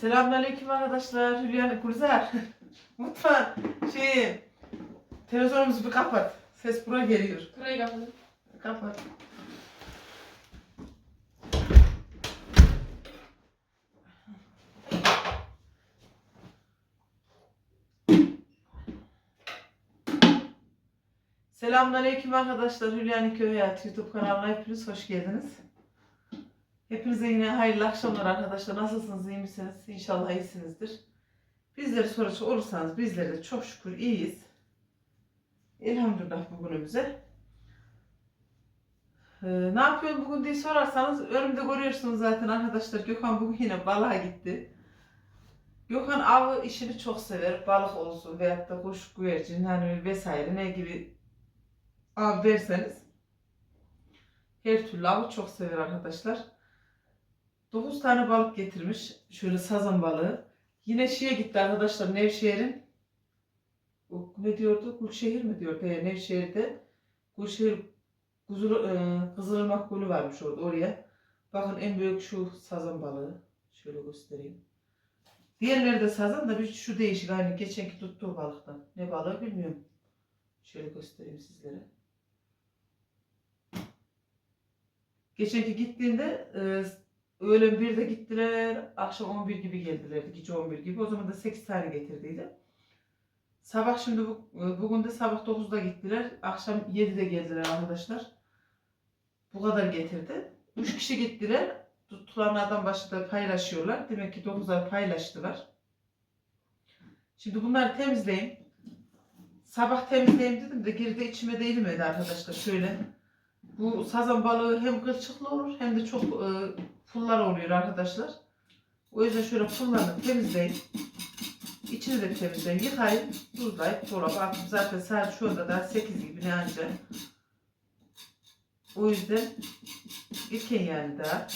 Selamünaleyküm arkadaşlar. Hülya Kurzer. Mutfağın şey televizyonumuzu bir kapat. Ses buraya geliyor. Burayı kapadım. Kapat. Selamünaleyküm arkadaşlar. Hülya'nın Köy Hayatı YouTube kanalına hepiniz hoş geldiniz. Hepinize yine hayırlı akşamlar arkadaşlar. Nasılsınız, iyi misiniz? İnşallah iyisinizdir. Bizleri soracak olursanız bizler de çok şükür iyiyiz. Elhamdülillah bugünümüze. Ee, ne yapıyorsun bugün diye sorarsanız önümde görüyorsunuz zaten arkadaşlar. Gökhan bugün yine balığa gitti. Gökhan avı işini çok sever. Balık olsun veyahut da kuş, güvercin hani vesaire ne gibi av derseniz her türlü avı çok sever arkadaşlar. 9 tane balık getirmiş. Şöyle sazan balığı. Yine şeye gitti arkadaşlar Nevşehir'in ne diyordu? Gülşehir mi diyordu? He, Nevşehir'de Gülşehir Kuzul, e, Kızılırmak Gölü varmış orada oraya. Bakın en büyük şu sazan balığı. Şöyle göstereyim. Diğerleri de sazan da bir şu değişik aynı geçenki tuttuğu balıktan. Ne balığı bilmiyorum. Şöyle göstereyim sizlere. Geçenki gittiğinde e, öğlen 1'de gittiler, akşam 11 gibi geldiler, gece 11 gibi. O zaman da 8 tane getirdiydi. Sabah şimdi bu, bugün de sabah 9'da gittiler, akşam 7'de geldiler arkadaşlar. Bu kadar getirdi. 3 kişi gittiler, tutulanlardan başta paylaşıyorlar. Demek ki 9'lar paylaştılar. Şimdi bunları temizleyin. Sabah temizleyeyim dedim de girdi içime değilmedi arkadaşlar şöyle. Bu sazan balığı hem kılçıklı olur hem de çok e, pullar oluyor arkadaşlar. O yüzden şöyle pullarını temizleyin. İçini de temizleyin. Yıkayın, tuzlayıp dolaba atın. Zaten saat şu anda da 8 gibi ne anca. O yüzden erken yani daha.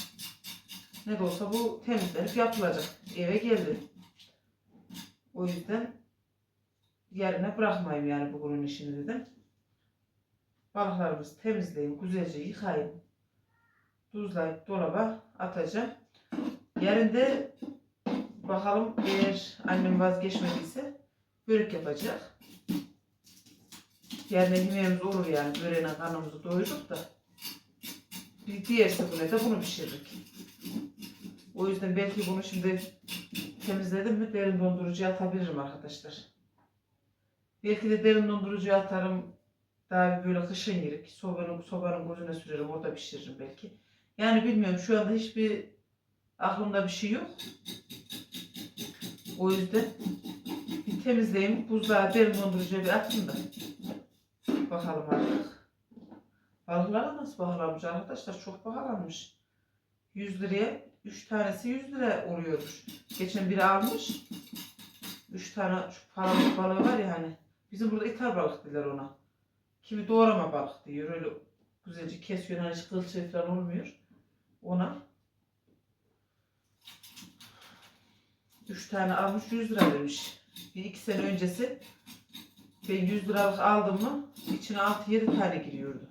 Ne de olsa bu temizlenip yapılacak. Eve geldi. O yüzden yarına bırakmayayım yani bugünün işini dedim. Balıklarımızı temizleyin, güzelce yıkayın. Tuzlayıp dolaba atacağım. Yarın da bakalım eğer annem vazgeçmediyse börek yapacak. Yarın yemeğimiz olur yani böreğine karnımızı doyurup da bir diğer sefere de bunu pişiririk. O yüzden belki bunu şimdi temizledim mi derin dondurucuya atabilirim arkadaşlar. Belki de derin dondurucuya atarım. Daha bir böyle kışın yerik. Sobanın, sobanın gözüne sürerim. Orada pişiririm belki. Yani bilmiyorum. Şu anda hiçbir aklımda bir şey yok. O yüzden bir temizleyeyim. Buzluğa derin dondurucuya bir atayım da. Bakalım artık. Balıklar nasıl pahalanmış arkadaşlar? Çok pahalanmış. 100 liraya 3 tanesi 100 lira oluyormuş. Geçen biri almış. 3 tane şu palamut balığı var ya hani. Bizim burada ithal balık diyorlar ona. Kimi doğrama balık diyor. Öyle güzelce kesiyor. Hani hiç kılçığı falan olmuyor. Ona. 3 tane almış 100 lira vermiş. Bir iki sene öncesi ben 100 liralık aldım mı içine 6-7 tane giriyordu.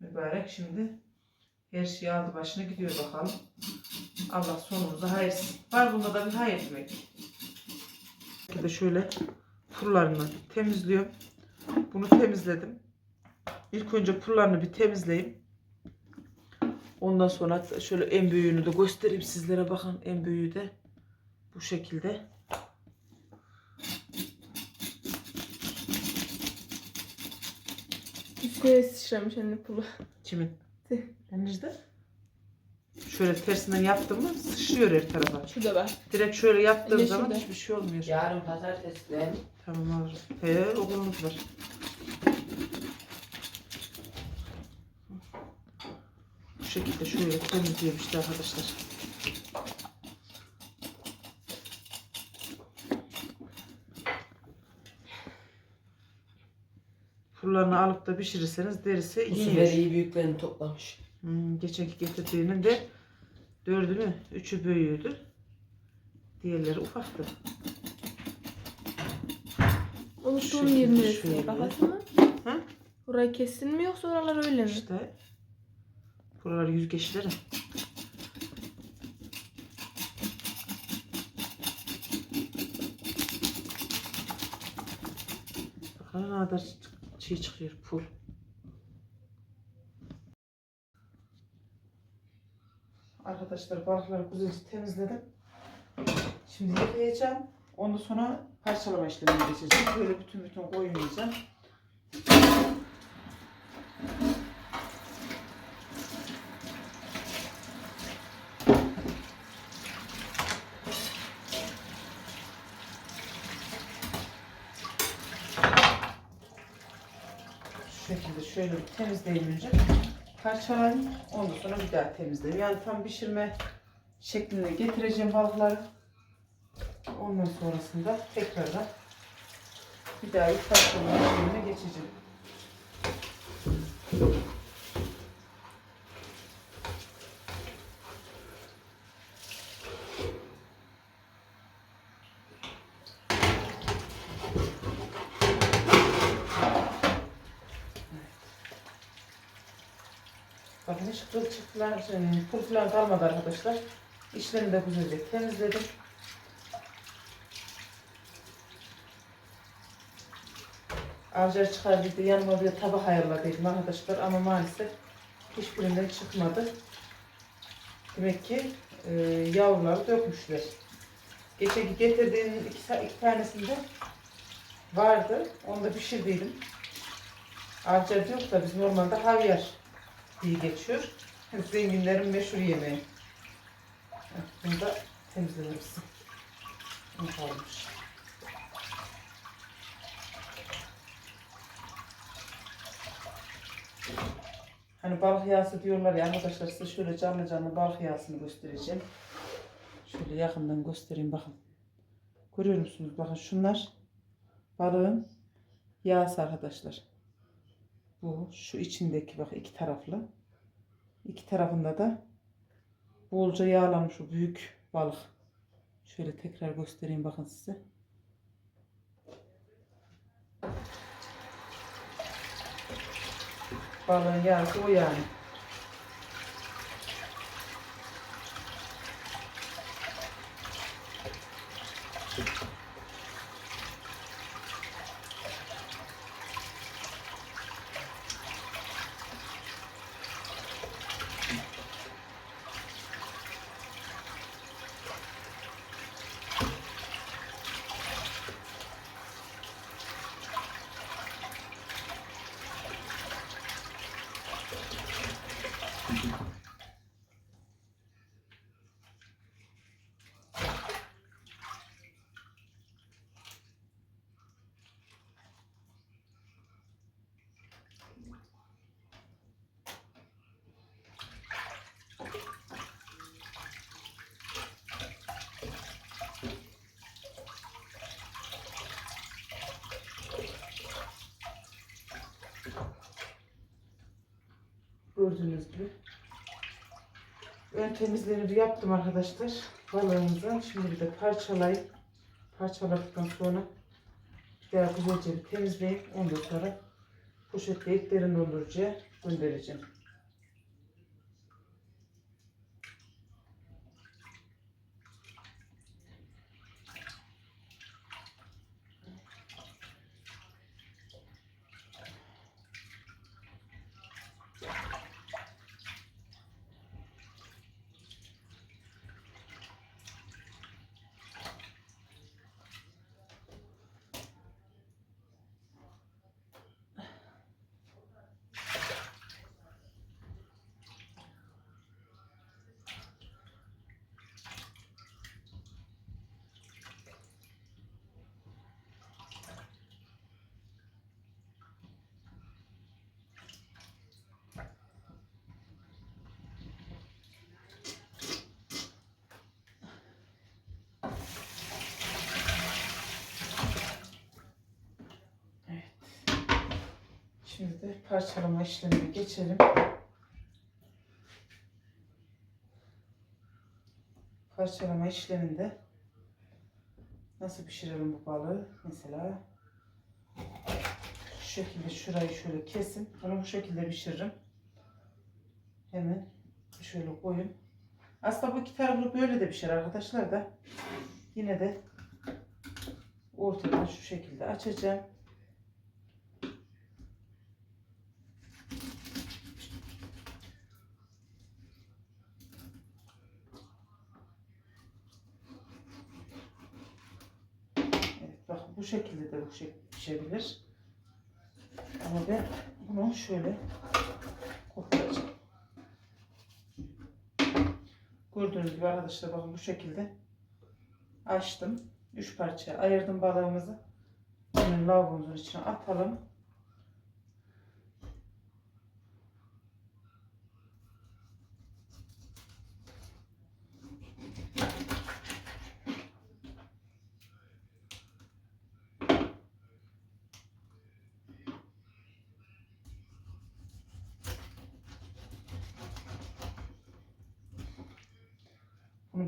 Mübarek şimdi her şey aldı başına gidiyor bakalım. Allah sonumuzu hayırsın. Var bunda da bir hayır demek. De şöyle pullarını temizliyorum. Bunu temizledim. İlk önce pullarını bir temizleyeyim. Ondan sonra şöyle en büyüğünü de göstereyim sizlere bakın. En büyüğü de bu şekilde. Üstüne sıçramış anne pulu. Kimin? Denizde. Şöyle tersinden yaptım mı sıçrıyor her tarafa. Şurada bak. Direkt şöyle yaptığım Anne zaman şurada. hiçbir şey olmuyor. Yarın pazartesi ben Tamam alırım. He okulumuz var. Bu şekilde şöyle temizliyorum işte arkadaşlar. Pullarını alıp da pişirirseniz derisi bu sefer yeniyor. iyi büyüklerini toplamış. Hmm, geçenki getirdiğinin de dördü mü? Üçü büyüğüydü. Diğerleri ufaktı. Kurşun Şu şekilde girmesi. şöyle. Ha? Burayı kesin mi yoksa oralar öyle mi? İşte buralar yüzgeçleri. Bakın ne kadar şey çıkıyor pul. Arkadaşlar balıkları güzelce temizledim. Şimdi yıkayacağım. Ondan sonra parçalama işlemine geçeceğim. Böyle bütün bütün koymayacağım. Şekilde şöyle bir temizleyeyim önce. Parçalayayım. Ondan sonra bir daha temizleyeyim. Yani tam pişirme şekline getireceğim balıkları. Ondan sonrasında tekrardan bir daha parçalama işlemine geçeceğim. Bakın hiç kılçıklar, şey, pul falan kalmadı arkadaşlar. İşlerini de güzelce temizledim. Avcar çıkardıydı. Yanıma bir tabak ayarladıydım arkadaşlar ama maalesef hiçbirinden çıkmadı. Demek ki e, yavruları dökmüşler. Geçenki getirdiğim iki, iki tanesinde vardı. Onu da pişirdiydim. Avcar yok da biz normalde havyar diye geçiyor. Zenginlerin meşhur yemeği. Bunu da temizlemişsin. Ne? Hani balık yağısı diyorlar ya arkadaşlar size şöyle canlı canlı balık yağısını göstereceğim. Şöyle yakından göstereyim bakın. Görüyor musunuz? Bakın şunlar balığın yağısı arkadaşlar. Bu şu içindeki bak iki taraflı. İki tarafında da bolca yağlanmış o büyük balık. Şöyle tekrar göstereyim bakın size. Balığın yağısı o yani. Gördüğünüz gibi. Ön temizliğini yaptım arkadaşlar. Balığımızı şimdi bir de parçalayıp parçaladıktan sonra daha güzelce bir temizleyip ondan sonra poşetleyip derin dondurucuya göndereceğim. Şimdi parçalama işlemine geçelim. Parçalama işleminde nasıl pişirelim bu balığı? Mesela şu şekilde şurayı şöyle kesin. Bunu bu şekilde pişiririm. Hemen şöyle koyun. Aslında bu iki taraflı böyle de pişer arkadaşlar da. Yine de ortadan şu şekilde açacağım. Bu bu şekilde pişebilir. Ama ben bunu şöyle koparacağım. Gördüğünüz gibi arkadaşlar bakın bu şekilde açtım. Üç parçaya ayırdım balığımızı. Şimdi lavabomuzun içine atalım.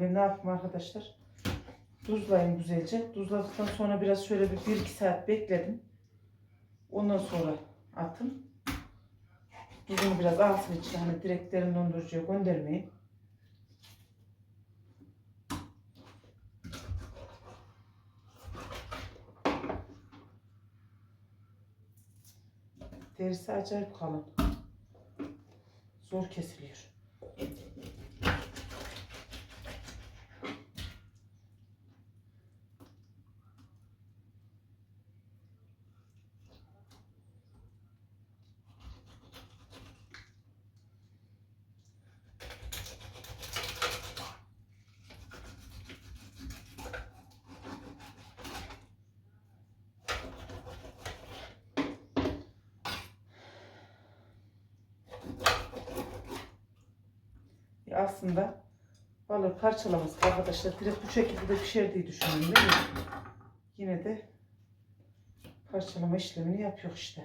Ben ne yapayım arkadaşlar? Tuzlayayım güzelce. Tuzladıktan sonra biraz şöyle bir 1-2 saat bekledim. Ondan sonra atın. Tuzunu biraz alsın içine. Hani direkt derin dondurucuya göndermeyin. Derisi acayip kalın. Zor kesiliyor. Ya aslında balığı parçalaması arkadaşlar direkt bu şekilde de pişer diye düşünüyorum değil mi? Yine de parçalama işlemini yapıyor işte.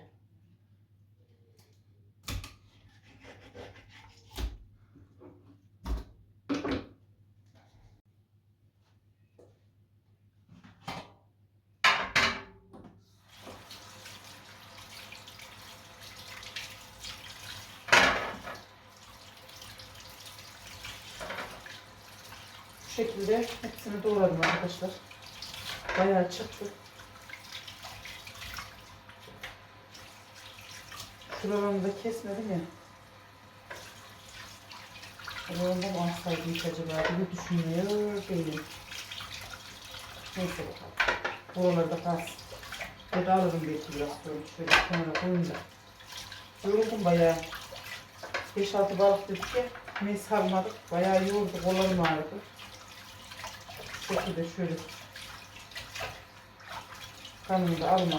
Bu şekilde hepsini doğradım arkadaşlar. Bayağı çıktı. Şuralarını da kesmedim ya. Şuralarında mı alsaydım hiç acaba diye düşünüyor değilim. Neyse bakalım. Buralarda kalsın. Ya da alırım belki biraz sonra. Şöyle kenara da. Yoruldum bayağı. 5-6 balık dedik ya. Neyse almadık. Bayağı yordu. Kollarım ağrıdı. Şekilde şöyle. Kanını da alın.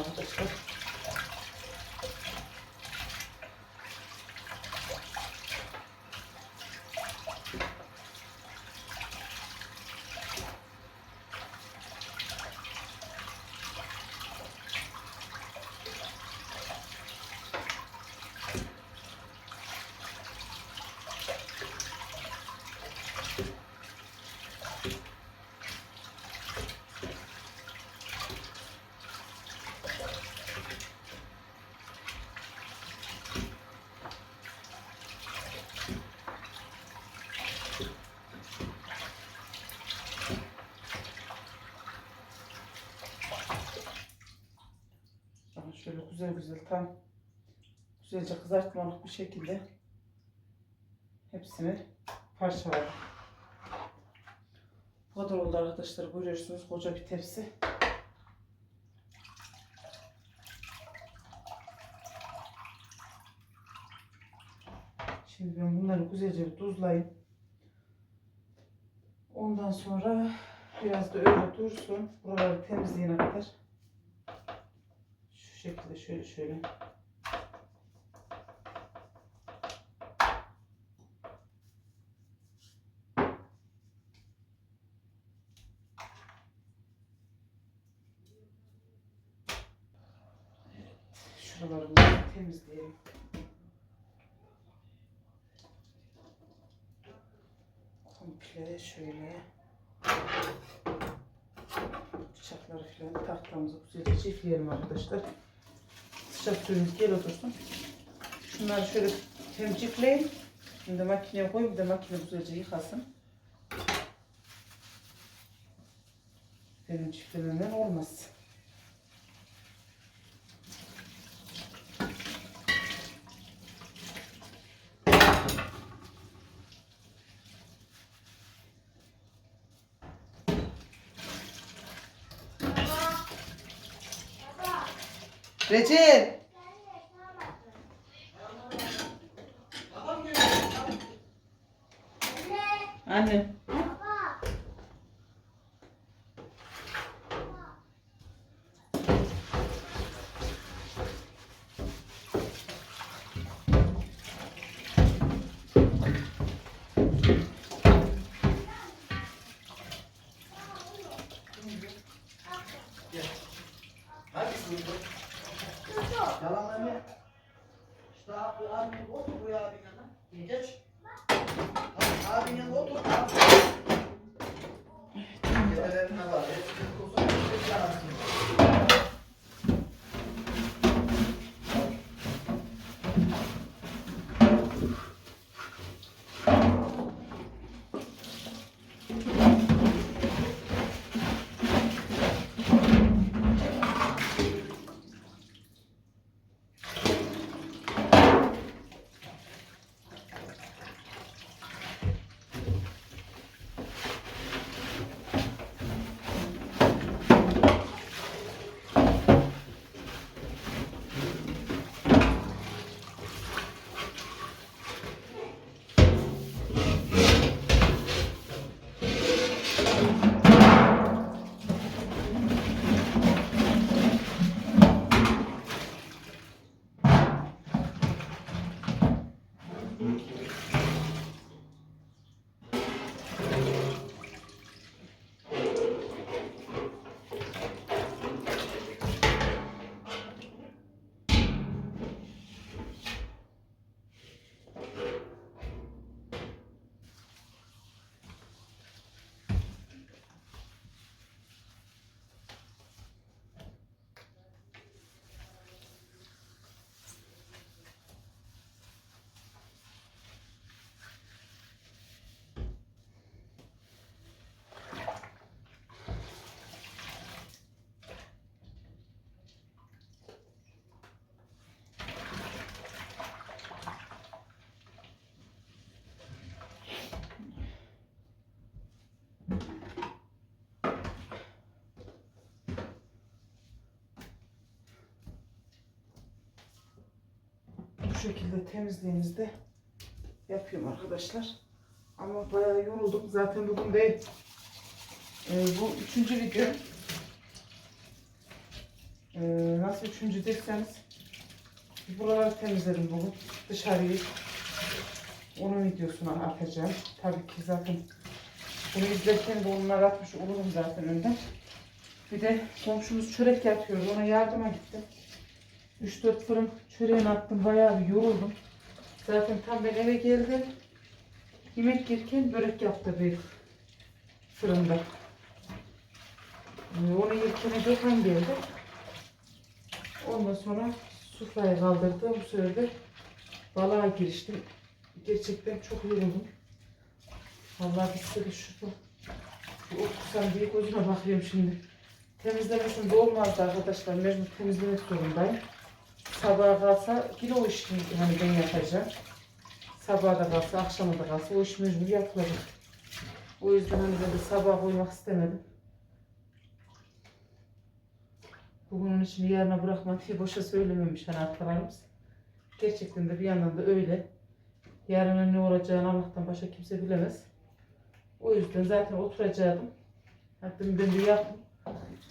Bakın şöyle güzel güzel tam güzelce kızartmalık bir şekilde hepsini parçaladım. Bu kadar oldu arkadaşlar görüyorsunuz koca bir tepsi. Şimdi ben bunları güzelce tuzlayayım. Ondan sonra biraz da öyle dursun. Buraları temizleyene kadar. Şekilde şöyle şöyle. Şuralarını temizleyelim. Komple şöyle bıçakları falan tahtamızı güzelce çiftleyelim arkadaşlar. Sıcak suyumuz gel otursun. Şunları şöyle temcikleyin. Şimdi makineye koyayım da makine güzelce yıkasın. Benim çiftlememden olmaz. Recep. Anne. Hangisini bu? Yalan mı? İşte abi, abi otur buraya abinin yanına. Geç. Abi, abinin yanına otur. Abi. Yetelerine var. Hepsini kursun. Hepsini yansın. Bu şekilde temizliğimizde yapıyorum arkadaşlar. Ama bayağı yoruldum. Zaten bugün de e, bu üçüncü video. E, nasıl üçüncü derseniz buraları temizledim bugün. Dışarıyı onun videosunu atacağım. Tabii ki zaten bunu izlerken de onları atmış olurum zaten önden. Bir de komşumuz çörek yapıyor. Ona yardıma gittim. 3-4 fırın çöreğini attım. Bayağı bir yoruldum. Zaten tam ben eve geldim. Yemek yerken börek yaptı bir fırında. Ee, Onu yerken Gökhan geldi. Ondan sonra sufrayı kaldırdı. Bu sefer balığa giriştim. Gerçekten çok yoruldum. Vallahi bitse de şurada. Bir otursam diye gözüme bakıyorum şimdi. Temizlemesem de olmazdı arkadaşlar. Mecbur temizlemek zorundayım. Sabaha kalsa yine o işi hani ben yapacağım. Sabaha da kalsa, akşama da kalsa o iş mecbur yapılacak. O yüzden hani de sabah koymak istemedim. Bugünün için yarına bırakma boşa söylememiş hani atalarımız. Gerçekten de bir yandan da öyle. Yarının ne olacağını Allah'tan başka kimse bilemez. O yüzden zaten oturacaktım. Hatta ben de yaptım.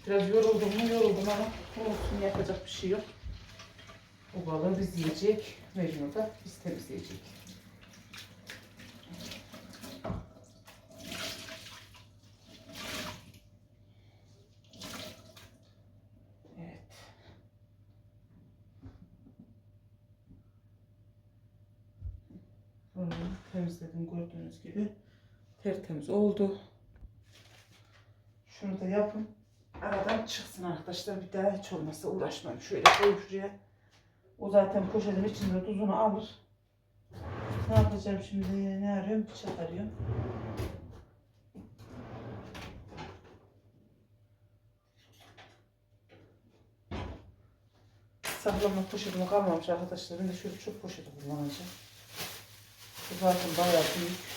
Biraz yoruldum mu yoruldum ama olsun yapacak bir şey yok. O balığı biz yiyecek. Mecnun da biz temizleyecek. Evet. Temizledim gördüğünüz gibi. Tertemiz oldu. Şunu da yapın. Aradan çıksın arkadaşlar. Bir daha hiç olmazsa uğraşmayın. Şöyle koyayım şuraya. O zaten poşetin içinde tuzunu alır. Ne yapacağım şimdi? Ne arıyorum? Bıçak arıyorum. Saklama poşetim kalmamış arkadaşlar. Ben de şöyle çöp poşeti kullanacağım. Bu zaten bayağı büyük.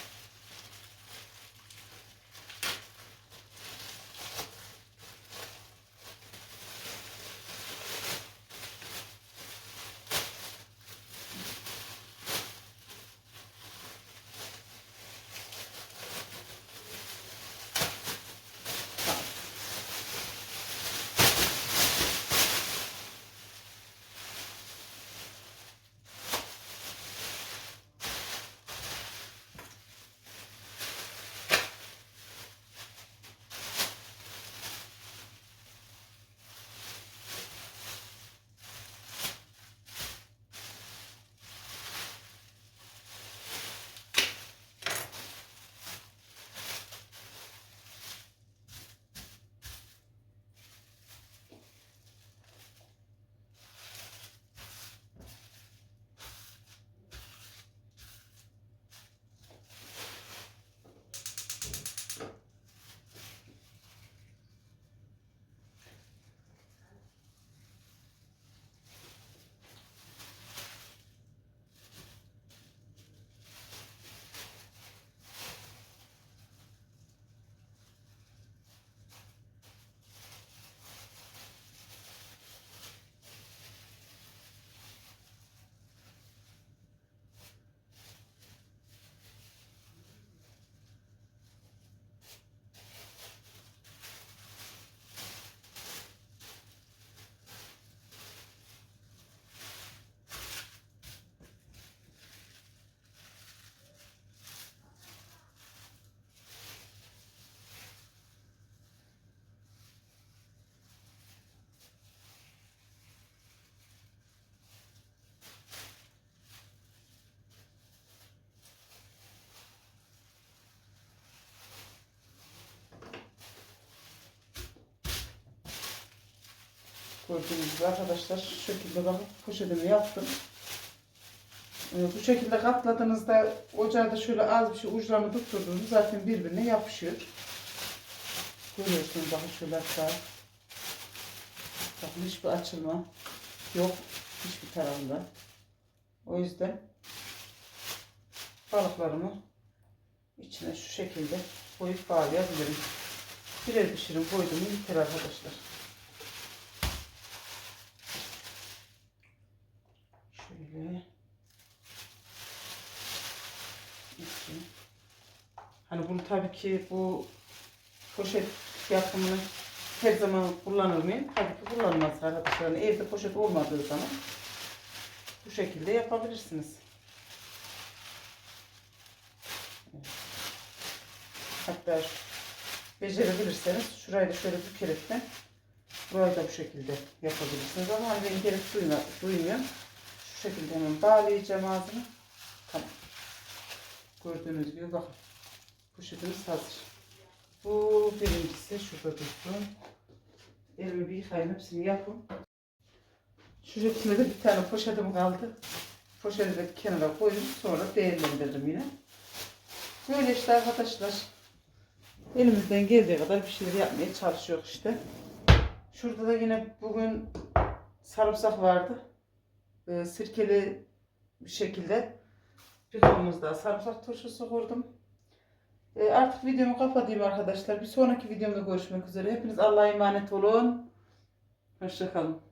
Gördüğünüz gibi arkadaşlar şu şekilde bakın poşetimi yaptım. Ee, bu şekilde katladığınızda ocağa da şöyle az bir şey uçlarını tutturduğunuz zaten birbirine yapışıyor. Görüyorsunuz bakın şöyle hatta. Bakın hiçbir açılma yok hiçbir tarafında. O yüzden balıklarımı içine şu şekilde koyup bağlayabilirim. Birer pişirim koydum mu yeter arkadaşlar. Şöyle. İki. Hani bunu tabii ki bu poşet yapımını her zaman kullanır mıyım? Tabii ki kullanmaz arkadaşlar. Evde poşet olmadığı zaman bu şekilde yapabilirsiniz. Hatta becerebilirseniz şurayı da şöyle bükerekten burayı da bu şekilde yapabilirsiniz. Ama hani ben gerek duymuyorum. Şekilde hemen bağlayacağım ağzını. Tamam. Gördüğünüz gibi bakın. Poşetimiz hazır. Bu birincisi şurada dursun. Elimi bir yıkayayım hepsini yapın. Şu şekilde de bir tane poşetim kaldı. Poşeti de kenara koydum. Sonra değerlendiririm yine. Böyle işte arkadaşlar. Elimizden geldiği kadar bir şeyler yapmaya çalışıyor işte. Şurada da yine bugün sarımsak vardı. Ee, sirkeli bir şekilde bidonumuzda sarımsak turşusu kurdum. Ee, artık videomu kapatayım arkadaşlar. Bir sonraki videomda görüşmek üzere. Hepiniz Allah'a emanet olun. Hoşçakalın.